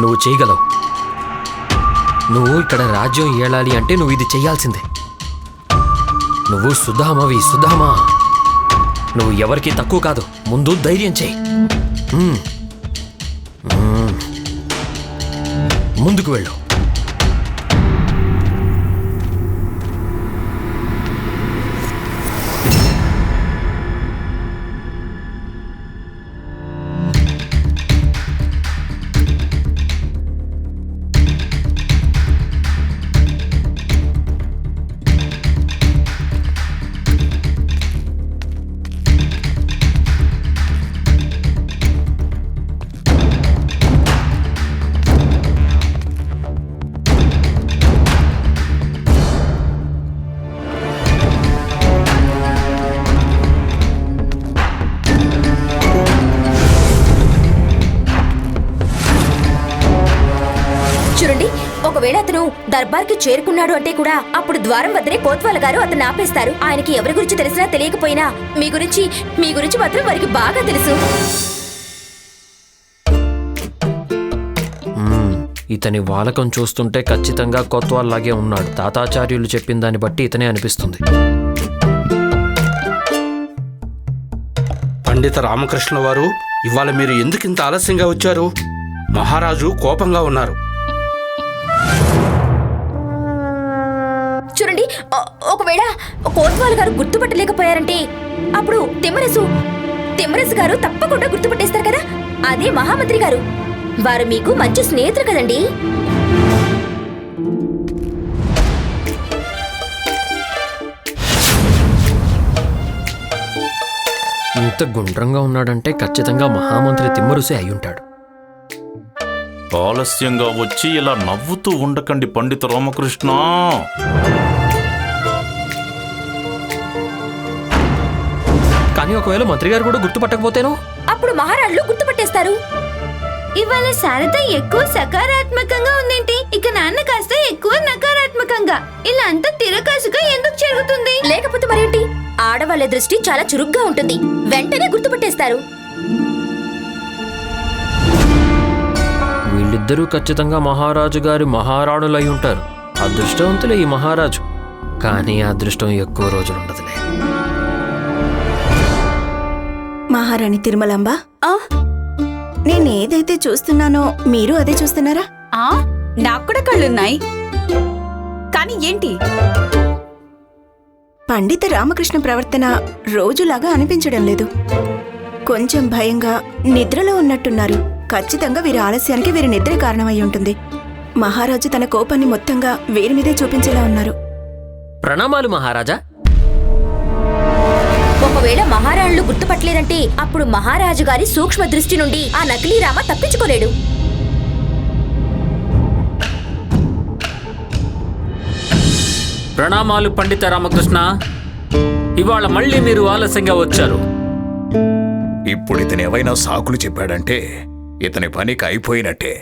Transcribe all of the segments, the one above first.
నువ్వు చేయగలవు. నువ్వు ఇక్కడ రాజ్యం ఏళాలి అంటే నువ్వు ఇది చేయాల్సిందే. నువ్వు సుధామవి సుధామా. నువ్వు ఎవరికి తక్కువ కాదు ముందు ధైర్యం చేయి. ముందుకు వెళ్ళు. దర్బార్కి చేరుకున్నాడు అంటే కూడా అప్పుడు ద్వారం వద్దనే కోత్వాల గారు అతను ఆపేస్తారు. ఆయనకి ఎవరి గురించి తెలిసినా తెలియకపోయినా మీ గురించి మీ గురించి మాత్రం వారికి బాగా తెలుసు. ఇతని వాలకం చూస్తుంటే ఖచ్చితంగా కొత్వాల్లాగే ఉన్నాడు. తాతాచార్యులు చెప్పిన దాన్ని బట్టి ఇతనే అనిపిస్తుంది. పండిత రామకృష్ణ వారు ఇవాళ మీరు ఎందుకు ఇంత ఆలస్యంగా వచ్చారు? మహారాజు కోపంగా ఉన్నారు. ఒకవేళ కోత్వాల్ గారు గుర్తుపట్టలేకపోయారంటే అప్పుడు తిమ్మరసు తిమ్మరసు గారు తప్పకుండా గుర్తుపట్టేస్తారు కదా? అదే మహామంత్రి గారు. వారు మీకు మంచి స్నేహితులు కదండి. ఇంత గుండ్రంగా ఉన్నాడంటే ఖచ్చితంగా మహామంత్రి తిమ్మరుసే అయ్యుంటాడు. ఆలస్యంగా వచ్చి ఇలా నవ్వుతూ ఉండకండి పండిత రామకృష్ణ. కానీ ఒకవేళ మంత్రి గారు కూడా గుర్తుపట్టకపోతేనో? అప్పుడు మహారాణులు గుర్తుపట్టేస్తారు. ఇవాళ శారద ఎక్కువ సకారాత్మకంగా ఉందేంటి? ఇక నాన్న కాస్త ఎక్కువ నకారాత్మకంగా. ఇలా అంతా తిరకాసుగా ఎందుకు జరుగుతుంది? లేకపోతే మరేంటి? ఆడవాళ్ళ దృష్టి చాలా చురుగ్గా ఉంటుంది. వెంటనే గుర్తుపట్టేస్తారు. వీళ్ళిద్దరూ ఖచ్చితంగా మహారాజు గారి మహారాణులై ఉంటారు. అదృష్టవంతులే ఈ మహారాజు. కానీ అదృష్టం ఎక్కువ రోజులు ఉండదులే మహారాణి తిరుమలాంబ? నేనేదైతే చూస్తున్నానో మీరు అదే చూస్తున్నారా? ఆ? నాకు కూడా కళ్ళున్నాయి. కానీ ఏంటి? పండిత రామకృష్ణ ప్రవర్తన రోజులాగా అనిపించడం లేదు. కొంచెం భయంగా నిద్రలో ఉన్నట్టున్నారు. ఖచ్చితంగా వీరి ఆలస్యానికి వీరి నిద్ర కారణమై ఉంటుంది. మహారాజు తన కోపాన్ని మొత్తంగా వీరి మీదే చూపించేలా ఉన్నారు. ప్రణామాలు మహారాజా. ఒకవేళ మహారాణులు గుర్తుపట్టలేదంటే అప్పుడు మహారాజు గారి సూక్ష్మ దృష్టి నుండి ఆ నకిలీ రామ తప్పించుకోలేడు. ప్రణామాలు పండిత రామకృష్ణ. ఇవాళ మళ్ళీ మీరు ఆలస్యంగా వచ్చారు. ఇప్పుడు ఇతను ఏవైనా సాకులు చెప్పాడంటే ఇతని పనికి అయిపోయినట్టే.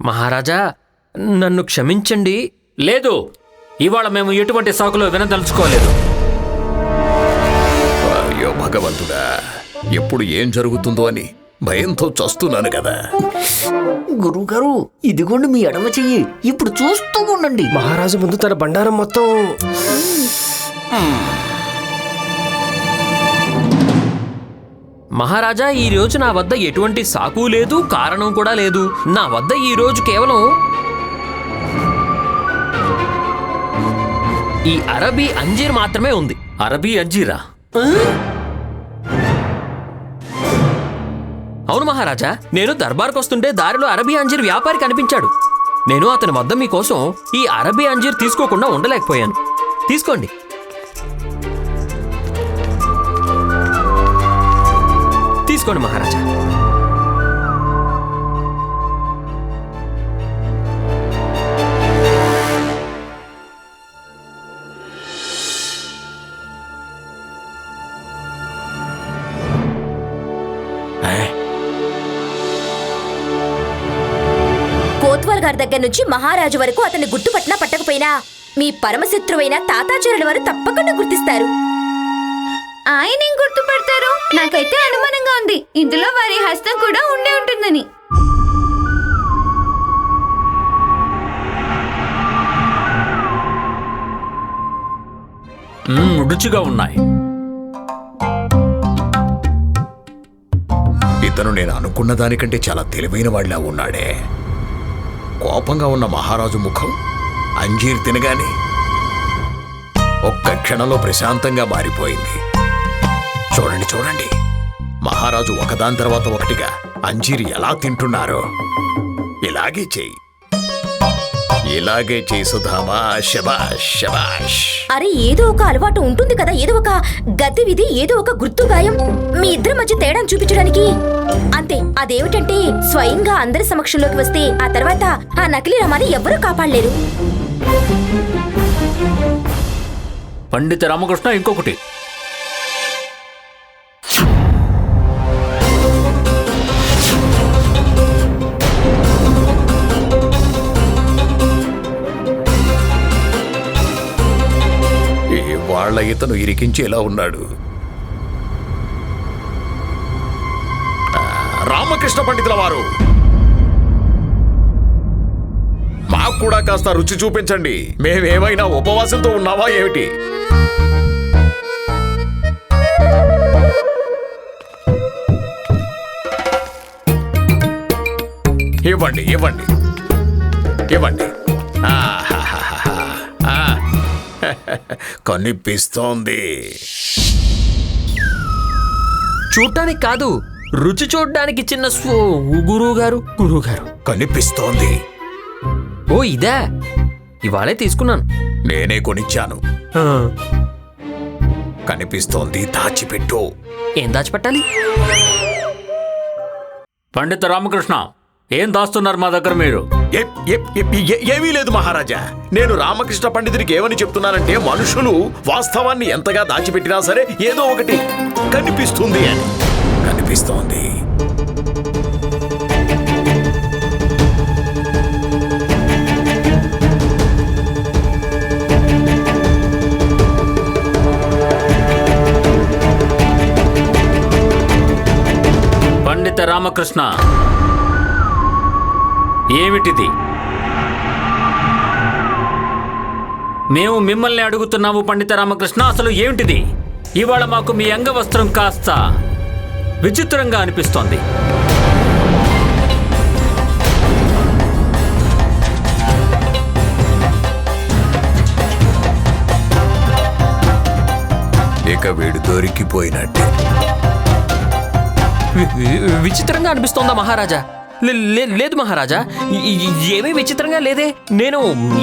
మహారాజా నన్ను క్షమించండి. లేదు ఇవాళ మేము ఎటువంటి సాకులో వినదలుచుకోలేదు. భగవంతుడా ఎప్పుడు ఏం జరుగుతుందో అని భయంతో చస్తున్నాను కదా. గురువుగారు ఇదిగోండి మీ ఎడమ చెయ్యి. ఇప్పుడు చూస్తూ ఉండండి. మహారాజు ముందు తన బండారం మొత్తం మహారాజా ఈ రోజు నా వద్ద ఎటువంటి సాకు లేదు కారణం కూడా లేదు. నా వద్ద ఈ రోజు కేవలం ఈ అరబీ అంజీర్ మాత్రమే ఉంది. అరబీ అంజీరా? అవును మహారాజా నేను దర్బార్కు వస్తుంటే దారిలో అరబీ అంజీర్ వ్యాపారి కనిపించాడు. నేను అతని వద్ద మీకోసం ఈ అరబీ అంజీర్ తీసుకోకుండా ఉండలేకపోయాను. తీసుకోండి. తీసుకోండి మహారాజా. గారి దగ్గర నుంచి మహారాజు వరకు అతన్ని గుర్తుపట్టినా పట్టకపోయినా మీ పరమశత్రువైన తాతాచారుల వారు తప్పకుండా గుర్తిస్తారు. ఆయనేం గుర్తుపడతారు? నాకైతే అనుమానంగా ఉంది. ఇందులో వారి హస్తం కూడా ఉండే ఉంటుందని. రుచిగా ఉన్నాయి. ఇతను నేను అనుకున్న దానికంటే చాలా తెలివైన వాళ్ళ ఉన్నాడే. కోపంగా ఉన్న మహారాజు ముఖం అంజీర్ తినగానే ఒక్క క్షణంలో ప్రశాంతంగా మారిపోయింది. చూడండి చూడండి. మహారాజు ఒకదాని తర్వాత ఒకటిగా అంజీర్ ఎలా తింటున్నారో. ఇలాగే చేయి. ఇలాగే చేయి సుధామా శబాష్ శబాష్ అరే ఏదో ఒక అలవాటు ఉంటుంది కదా ఏదో ఒక గతి విధి ఏదో ఒక గుర్తు గాయం. మీ ఇద్దరి మధ్య తేడాను చూపించడానికి. అంతే అదేమిటంటే స్వయంగా అందరి సమక్షంలోకి వస్తే ఆ తర్వాత ఆ నకిలీ రమాని ఎవ్వరూ కాపాడలేరు. పండిత రామకృష్ణ ఇంకొకటి. వాళ్ళ ఇతను ఇరికించేలా ఉన్నాడు. రామకృష్ణ పండితుల వారు. మాకు కూడా కాస్త రుచి చూపించండి. మేమేమైనా ఉపవాసంతో ఉన్నావా ఏమిటి? ఇవ్వండి ఇవ్వండి. ఇవ్వండి. కనిపిస్తోంది. చూడటానికి కాదు రుచి చూడడానికి చిన్న స్వో గురువు గారు గురువు గారు. కనిపిస్తోంది. ఓ ఇదే? ఇవాళే తీసుకున్నాను. నేనే కొనిచ్చాను. ఆ, కనిపిస్తోంది దాచిపెట్టు. ఏం దాచిపెట్టాలి? పండిత రామకృష్ణ ఏం దాస్తున్నారు మా దగ్గర మీరు? ఏమీ లేదు మహారాజా. నేను రామకృష్ణ పండితుడికి ఏమని చెప్తున్నానంటే మనుషులు వాస్తవాన్ని ఎంతగా దాచిపెట్టినా సరే ఏదో ఒకటి కనిపిస్తుంది అని. కనిపిస్తోంది. పండిత రామకృష్ణ. ఏమిటిది? మేము మిమ్మల్ని అడుగుతున్నాము పండిత రామకృష్ణ. అసలు ఏమిటిది? ఇవాళ మాకు మీ అంగవస్త్రం కాస్త విచిత్రంగా అనిపిస్తోంది. ఇక వీడు దొరికిపోయినట్టే. విచిత్రంగా అనిపిస్తోందా మహారాజా? లేదు మహారాజా. ఏమీ విచిత్రంగా లేదే. నేను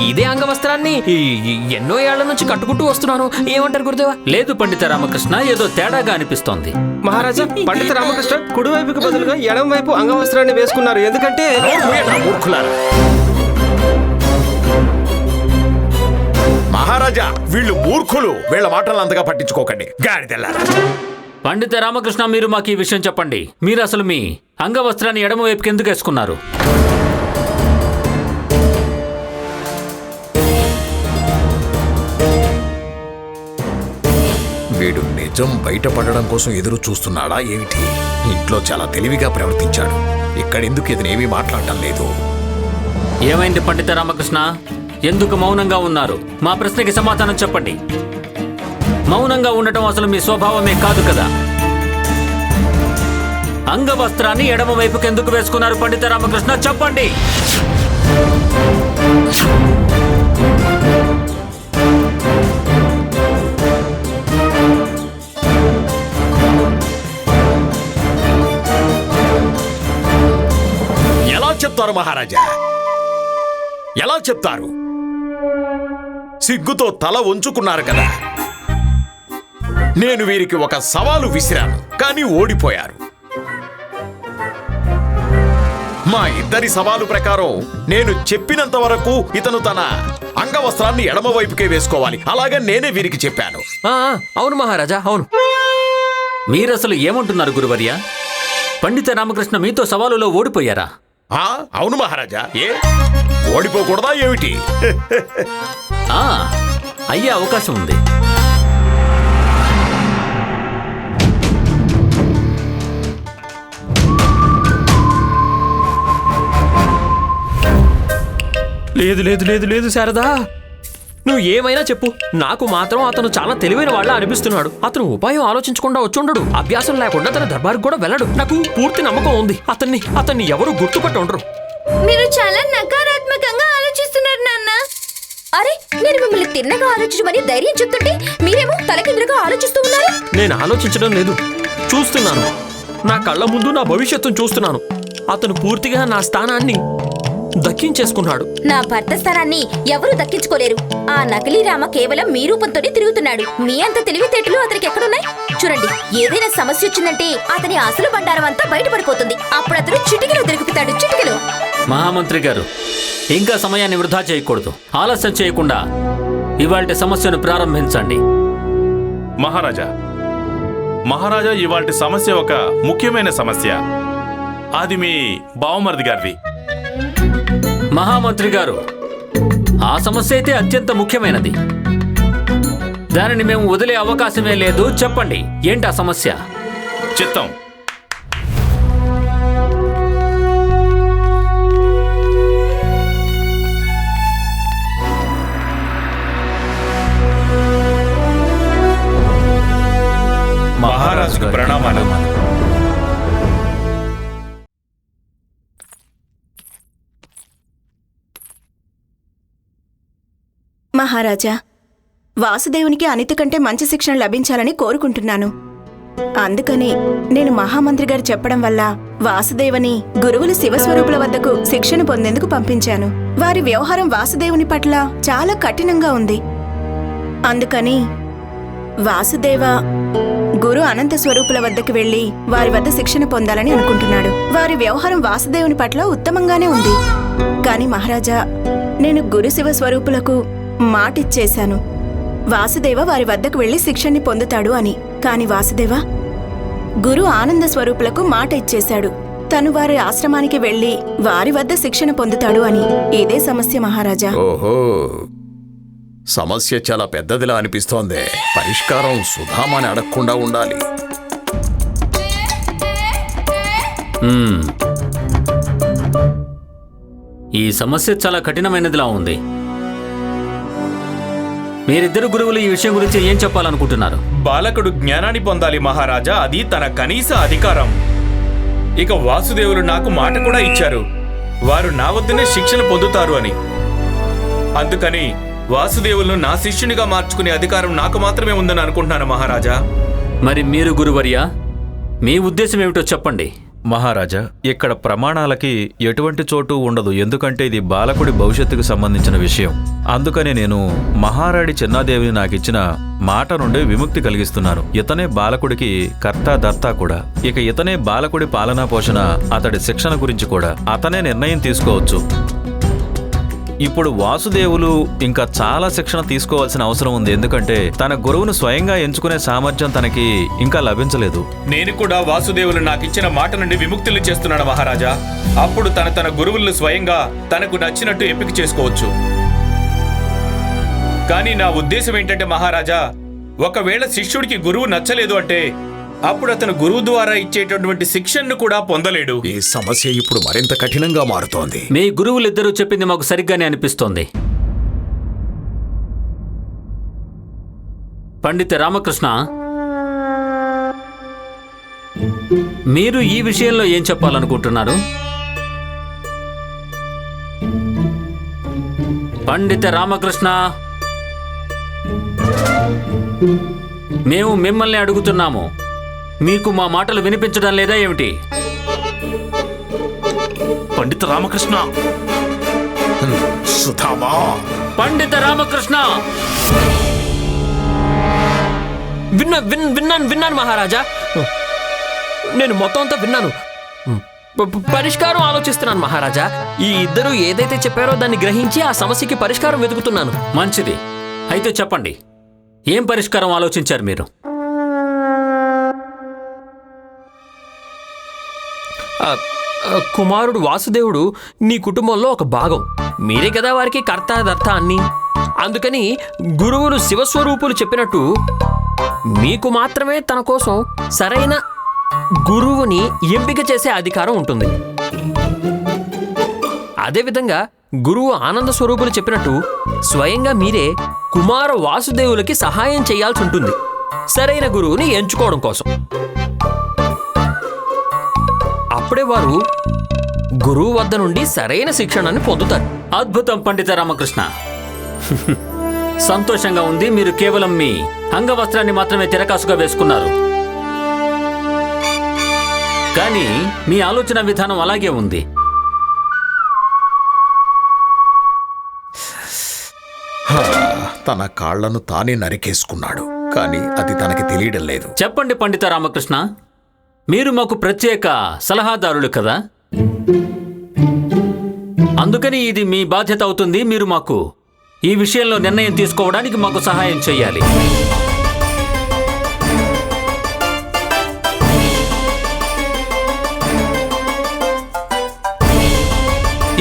ఇదే అంగవస్త్రాన్ని ఎన్నో ఏళ్ళ నుంచి కట్టుకుంటూ వస్తున్నాను. ఏమంటారు గురుదేవా? లేదు పండిత రామకృష్ణ ఏదో తేడాగా అనిపిస్తోంది. మహారాజా పండిత రామకృష్ణ కుడివైపుకి బదులుగా ఎడం వైపు అంగవస్త్రాన్ని వేసుకున్నారు. ఎందుకంటే మహారాజా వీళ్ళు మూర్ఖులు. వీళ్ళ మాటలు అంతగా పట్టించుకోకండి. గాడిదెల్లారా. పండిత రామకృష్ణ మీరు మాకు ఈ విషయం చెప్పండి. మీరు అసలు మీ అంగవస్త్రాన్ని ఎడమ వైపుకి ఎందుకు వేసుకున్నారు? వీడు నిజం బయటపడడం కోసం ఎదురు చూస్తున్నాడా ఏమిటి? ఇంట్లో చాలా తెలివిగా ప్రవర్తించాడు. ఇక్కడెందుకు ఇతనేమీ మాట్లాడటం లేదు? ఏమైంది పండిత రామకృష్ణ? ఎందుకు మౌనంగా ఉన్నారు? మా ప్రశ్నకి సమాధానం చెప్పండి. మౌనంగా ఉండటం అసలు మీ స్వభావమే కాదు కదా. అంగవస్త్రాన్ని ఎడమ వైపుకి ఎందుకు వేసుకున్నారు పండిత రామకృష్ణ? చెప్పండి. ఎలా చెప్తారు మహారాజా? ఎలా చెప్తారు? సిగ్గుతో తల ఉంచుకున్నారు కదా. నేను వీరికి ఒక సవాలు విసిరాను కానీ ఓడిపోయారు. మా ఇద్దరి సవాలు ప్రకారం నేను చెప్పినంత వరకు ఇతను తన అంగవస్త్రాన్ని ఎడమ వైపుకే వేసుకోవాలి. అలాగే నేనే వీరికి చెప్పాను. ఆ, ఆ, అవును మహారాజా అవును. మీరసలు ఏమంటున్నారు గురువర్య? పండిత రామకృష్ణ మీతో సవాలులో ఓడిపోయారా? ఆ, అవును మహారాజా ఏ? ఓడిపోకూడదా ఏమిటి? ఆ అయ్యే అవకాశం ఉంది. లేదు లేదు లేదు లేదు శారదా. నువ్వు ఏమైనా చెప్పు. నాకు మాత్రం అతను చాలా తెలివైన వాళ్ళ అనిపిస్తున్నాడు. అతను ఉపాయం ఆలోచించకుండా వచ్చుండడు. అభ్యాసం లేకుండా తన దర్బార్కి కూడా వెళ్ళడు. నాకు పూర్తి నమ్మకం ఉంది. అతన్ని అతన్ని ఎవరు గుర్తుపట్టి ఉండరు. మీరు చాలా నకారాత్మకంగా ఆలోచిస్తున్నారు నాన్న. అరే నేను మిమ్మల్ని తిన్నగా ఆలోచించమని ధైర్యం చెప్తుంటే మీరేమో తలకిందులుగా ఆలోచిస్తూ ఉన్నారు? నేను ఆలోచించడం లేదు. చూస్తున్నాను. నా కళ్ళ ముందు నా భవిష్యత్తును చూస్తున్నాను. అతను పూర్తిగా నా స్థానాన్ని దక్కించేసుకున్నాడు. నా భర్త స్థానాన్ని ఎవరూ దక్కించుకోలేరు. ఆ నకిలీ రామ కేవలం మీ రూపంతోనే తిరుగుతున్నాడు. మీ అంత తెలివితేటలు అతనికి ఎక్కడున్నాయి? చూడండి ఏదైనా సమస్య వచ్చిందంటే అతని అసలు బండారం అంతా బయటపడిపోతుంది. అప్పుడు అతను చిటికలో దొరుకుతాడు చిటికలో. మహామంత్రి గారు ఇంకా సమయాన్ని వృధా చేయకూడదు. ఆలస్యం చేయకుండా ఇవాళ సమస్యను ప్రారంభించండి. మహారాజా మహారాజా ఇవాల్టి సమస్య ఒక ముఖ్యమైన సమస్య. అది మీ బావమరిది గారిది. మహామంత్రి గారు ఆ సమస్య అయితే అత్యంత ముఖ్యమైనది. దానిని మేము వదిలే అవకాశమే లేదు. చెప్పండి ఏంటి ఆ సమస్య? చిత్తం మహారాజా వాసుదేవునికి అనిత కంటే మంచి శిక్షణ లభించాలని కోరుకుంటున్నాను. అందుకని నేను మహామంత్రి గారు చెప్పడం వల్ల వాసుదేవని గురువులు శివస్వరూపుల వద్దకు శిక్షణ పొందేందుకు పంపించాను. వారి వ్యవహారం వాసుదేవుని పట్ల చాలా కఠినంగా ఉంది. అందుకని వాసుదేవ గురు అనంత స్వరూపుల వద్దకు వెళ్ళి వారి వద్ద శిక్షణ పొందాలని అనుకుంటున్నాడు. వారి వ్యవహారం వాసుదేవుని పట్ల ఉత్తమంగానే ఉంది. కాని మహారాజా నేను గురు శివ స్వరూపులకు మాటిచ్చేశాను. వాసుదేవ వారి వద్దకు వెళ్ళి శిక్షణని పొందుతాడు అని. కాని వాసుదేవ గురు ఆనంద స్వరూపులకు మాట ఇచ్చేశాడు తను వారి ఆశ్రమానికి వెళ్ళి వారి వద్ద శిక్షణ పొందుతాడు అని. ఇదే సమస్య మహారాజా. ఓహో సమస్య చాలా పెద్దదిలా అనిపిస్తోంది. పరిష్కారం సుధామాని అడగకుండా ఉండాలి. ఈ సమస్య చాలా కఠినమైనదిలా ఉంది. మీరిద్దరు గురువులు ఈ విషయం గురించి ఏం చెప్పాలనుకుంటున్నారు? బాలకుడు జ్ఞానాన్ని పొందాలి మహారాజా అది తన కనీస అధికారం. ఇక వాసుదేవులు నాకు మాట కూడా ఇచ్చారు. వారు నా వద్దనే శిక్షణ పొందుతారు అని. అందుకని వాసుదేవులను నా శిష్యునిగా మార్చుకునే అధికారం నాకు మాత్రమే ఉందని అనుకుంటున్నాను మహారాజా. మరి మీరు గురువర్య మీ ఉద్దేశం ఏమిటో చెప్పండి. మహారాజా ఇక్కడ ప్రమాణాలకి ఎటువంటి చోటు ఉండదు. ఎందుకంటే ఇది బాలకుడి భవిష్యత్తుకు సంబంధించిన విషయం. అందుకని నేను మహారాణి చిన్నాదేవిని నాకిచ్చిన మాట నుండి విముక్తి కలిగిస్తున్నాను. ఇతనే బాలకుడికి కర్త దర్త కూడా. ఇక ఇతనే బాలకుడి పాలనా పోషణ అతడి శిక్షణ గురించి కూడా. అతనే నిర్ణయం తీసుకోవచ్చు. ఇప్పుడు వాసుదేవులు ఇంకా చాలా శిక్షణ తీసుకోవాల్సిన అవసరం ఉంది. ఎందుకంటే తన గురువును స్వయంగా ఎంచుకునే సామర్థ్యం తనకి ఇంకా లభించలేదు. నేను కూడా వాసుదేవులు నాకు ఇచ్చిన మాట నుండి విముక్తులు చేస్తున్నాడు మహారాజా. అప్పుడు తన తన గురువులను స్వయంగా తనకు నచ్చినట్టు ఎంపిక చేసుకోవచ్చు. కానీ నా ఉద్దేశం ఏంటంటే మహారాజా ఒకవేళ శిష్యుడికి గురువు నచ్చలేదు అంటే అప్పుడు అతను గురువు ద్వారా ఇచ్చేటటువంటి శిక్షణను కూడా పొందలేడు. ఈ సమస్య ఇప్పుడు మరింత కఠినంగా మారుతోంది. మీ గురువులిద్దరూ చెప్పింది మాకు సరిగ్గానే అనిపిస్తోంది. పండిత రామకృష్ణ మీరు ఈ విషయంలో ఏం చెప్పాలనుకుంటున్నారు? పండిత రామకృష్ణ మేము మిమ్మల్ని అడుగుతున్నాము. మీకు మా మాటలు వినిపించడం లేదా ఏమిటి? పండిత రామకృష్ణ. సుధామా. పండిత రామకృష్ణ! విన్నా విన్ విన్నాను విన్నాను మహారాజా. నేను మొత్తం అంతా విన్నాను. పరిష్కారం ఆలోచిస్తున్నాను మహారాజా. ఈ ఇద్దరు ఏదైతే చెప్పారో దాన్ని గ్రహించి ఆ సమస్యకి పరిష్కారం వెతుకుతున్నాను. మంచిది. అయితే చెప్పండి. ఏం పరిష్కారం ఆలోచించారు మీరు? కుమారుడు వాసుదేవుడు నీ కుటుంబంలో ఒక భాగం. మీరే కదా వారికి కర్త దర్త అన్ని. అందుకని గురువులు శివస్వరూపులు చెప్పినట్టు మీకు మాత్రమే తన కోసం సరైన గురువుని ఎంపిక చేసే అధికారం ఉంటుంది. అదేవిధంగా గురువు ఆనంద స్వరూపులు చెప్పినట్టు స్వయంగా మీరే కుమార వాసుదేవులకి సహాయం చేయాల్సి ఉంటుంది. సరైన గురువుని ఎంచుకోవడం కోసం. అప్పుడే వారు గురువు వద్ద నుండి సరైన శిక్షణని పొందుతారు. అద్భుతం పండిత రామకృష్ణ. సంతోషంగా ఉంది మీరు కేవలం మీ అంగవస్త్రాన్ని మాత్రమే తిరకాసుగా వేసుకున్నారు. కానీ మీ ఆలోచన విధానం అలాగే ఉంది. తన కాళ్ళను తానే నరికేసుకున్నాడు కానీ అది తనకి తెలియడం లేదు. చెప్పండి పండిత రామకృష్ణ. మీరు మాకు ప్రత్యేక సలహాదారులు కదా? అందుకని ఇది మీ బాధ్యత అవుతుంది మీరు మాకు ఈ విషయంలో నిర్ణయం తీసుకోవడానికి మాకు సహాయం చేయాలి.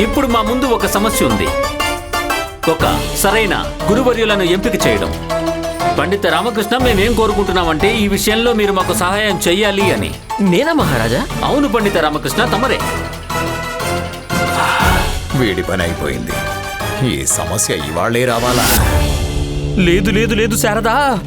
ఇప్పుడు మా ముందు ఒక సమస్య ఉంది. ఒక సరైన గురువర్యులను ఎంపిక చేయడం. పండిత రామకృష్ణ మేమేం కోరుకుంటున్నామంటే ఈ విషయంలో మీరు మాకు సహాయం చెయ్యాలి అని. నేనా మహారాజా? అవును పండిత రామకృష్ణ తమరే. వీడి పని అయిపోయింది. ఈ సమస్య ఇవాళ్ళే రావాలా? లేదు లేదు లేదు శారదా.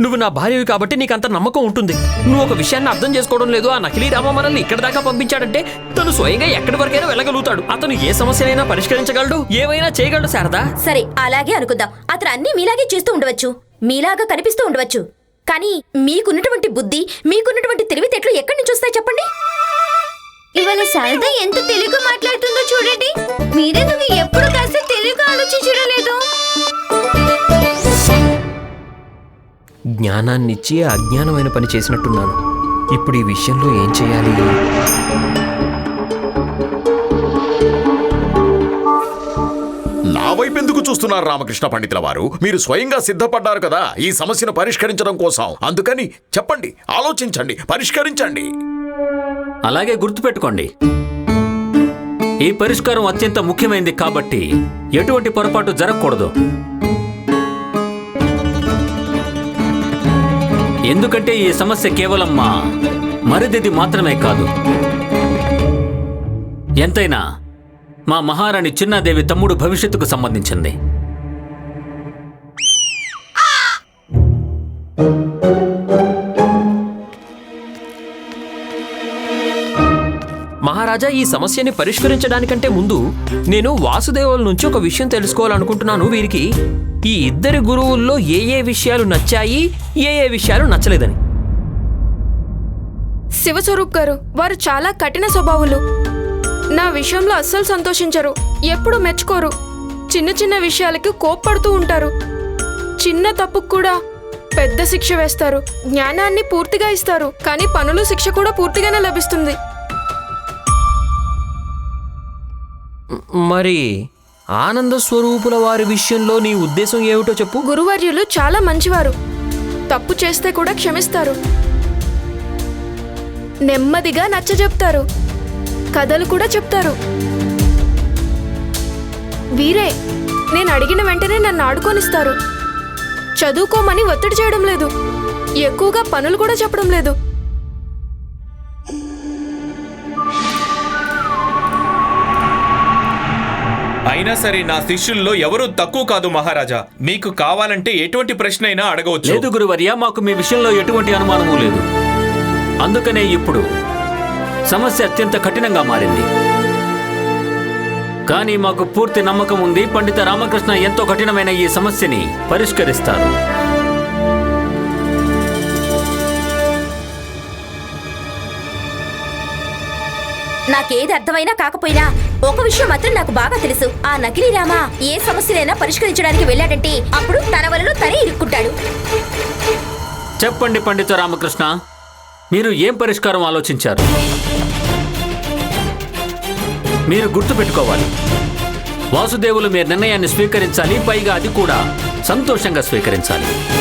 నువ్వు నా భార్యవి కాబట్టి నీకంత నమ్మకం ఉంటుంది. నువ్వు ఒక విషయాన్ని అర్థం చేసుకోవడం లేదు. ఆ నకిలీ రామ మనల్ని ఇక్కడి దాకా పంపించాడంటే తను స్వయంగా ఎక్కడి వరకైనా వెళ్ళగలుగుతాడు. అతను ఏ సమస్యనైనా పరిష్కరించగలడు? ఏవైనా చేయగలడు శారదా? సరే అలాగే అనుకుందాం. అతను అన్ని మీలాగే చేస్తూ ఉండవచ్చు. మీలాగా కనిపిస్తూ ఉండవచ్చు. కానీ మీకున్నటువంటి బుద్ధి మీకున్నటువంటి తెలివితేటలు ఎక్కడి నుంచి వస్తాయి చెప్పండి? ఇవాళ శారద ఎంత తెలుగు మాట్లాడుతుందో చూడండి. మీరెందుకు ఎప్పుడు కాస్త తెలుగు ఆలోచించడం చూడలేదు? జ్ఞానాన్నిచ్చి అజ్ఞానమైన పని చేసినట్టున్నాను. ఇప్పుడు ఈ విషయంలో ఏం చేయాలి? వైపు ఎందుకు చూస్తున్నారు రామకృష్ణ పండితుల వారు. మీరు స్వయంగా సిద్ధపడ్డారు కదా ఈ సమస్యను పరిష్కరించడం కోసం. అందుకని చెప్పండి ఆలోచించండి పరిష్కరించండి. అలాగే గుర్తుపెట్టుకోండి. ఈ పరిష్కారం అత్యంత ముఖ్యమైనది కాబట్టి ఎటువంటి పొరపాటు జరగకూడదు. ఎందుకంటే ఈ సమస్య కేవలం మా మరిదిది మాత్రమే కాదు. ఎంతైనా మా మహారాణి చిన్నాదేవి తమ్ముడు భవిష్యత్తుకు సంబంధించింది. మహారాజా ఈ సమస్యని పరిష్కరించడానికంటే ముందు నేను వాసుదేవుల నుంచి ఒక విషయం తెలుసుకోవాలనుకుంటున్నాను వీరికి. ఈ ఇద్దరి గురువుల్లో ఏ ఏ విషయాలు నచ్చాయి ఏ ఏ విషయాలు నచ్చలేదని. శివస్వరూప్ గారు వారు చాలా కఠిన స్వభావులు. నా విషయంలో అస్సలు సంతోషించరు. ఎప్పుడు మెచ్చుకోరు. చిన్న చిన్న విషయాలకి కోప్పడుతూ ఉంటారు. చిన్న తప్పుకు కూడా పెద్ద శిక్ష వేస్తారు. జ్ఞానాన్ని పూర్తిగా ఇస్తారు. కానీ పనులు శిక్ష కూడా పూర్తిగానే లభిస్తుంది. మరి ఆనంద స్వరూపుల వారి విషయంలో నీ ఉద్దేశం ఏమిటో చెప్పు. గురువర్యులు చాలా మంచివారు. తప్పు చేస్తే కూడా క్షమిస్తారు. నెమ్మదిగా నచ్చజెప్తారు. కథలు కూడా చెప్తారు. వీరే నేను అడిగిన వెంటనే నన్ను ఆడుకొనిస్తారు. చదువుకోమని ఒత్తిడి చేయడం లేదు. ఎక్కువగా పనులు కూడా చెప్పడం లేదు. అయినా సరే నా శిష్యుల్లో ఎవరూ తక్కువ కాదు మహారాజా. మీకు కావాలంటే ఎటువంటి ప్రశ్న అయినా అడగవచ్చు. లేదు గురువర్య మాకు మీ విషయంలో ఎటువంటి అనుమానము లేదు. అందుకనే ఇప్పుడు సమస్య అత్యంత కఠినంగా మారింది. కానీ మాకు పూర్తి నమ్మకం ఉంది పండిత రామకృష్ణ ఎంతో కఠినమైన ఈ సమస్యని పరిష్కరిస్తారు. నాకేది అర్థమైనా కాకపోయినా ఒక విషయం మాత్రం నాకు బాగా తెలుసు. ఆ నకిలీ రామ ఏ సమస్యలైనా పరిష్కరించడానికి వెళ్ళాడంటే అప్పుడు తన వలలో తనే ఇరుక్కుంటాడు. చెప్పండి పండిత రామకృష్ణ. మీరు ఏం పరిష్కారం ఆలోచించారు? మీరు గుర్తుపెట్టుకోవాలి. వాసుదేవులు మీ నిర్ణయాన్ని స్వీకరించాలి పైగా అది కూడా సంతోషంగా స్వీకరించాలి.